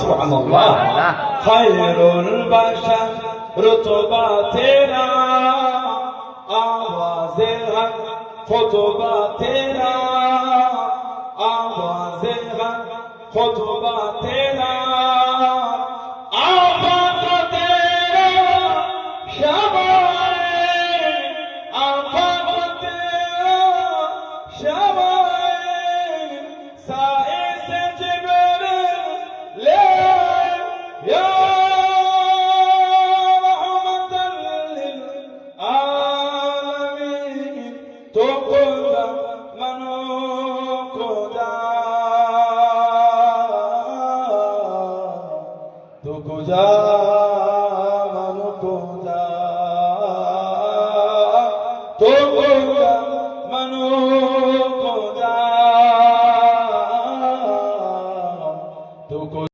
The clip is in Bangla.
সুবহানাল্লাহ। খায়রুল বাশার রুতবা তেরা আওয়াজে হক আওয়াজে খুতবা तुको जा मनु को जा तुको जा मनु को जा तुको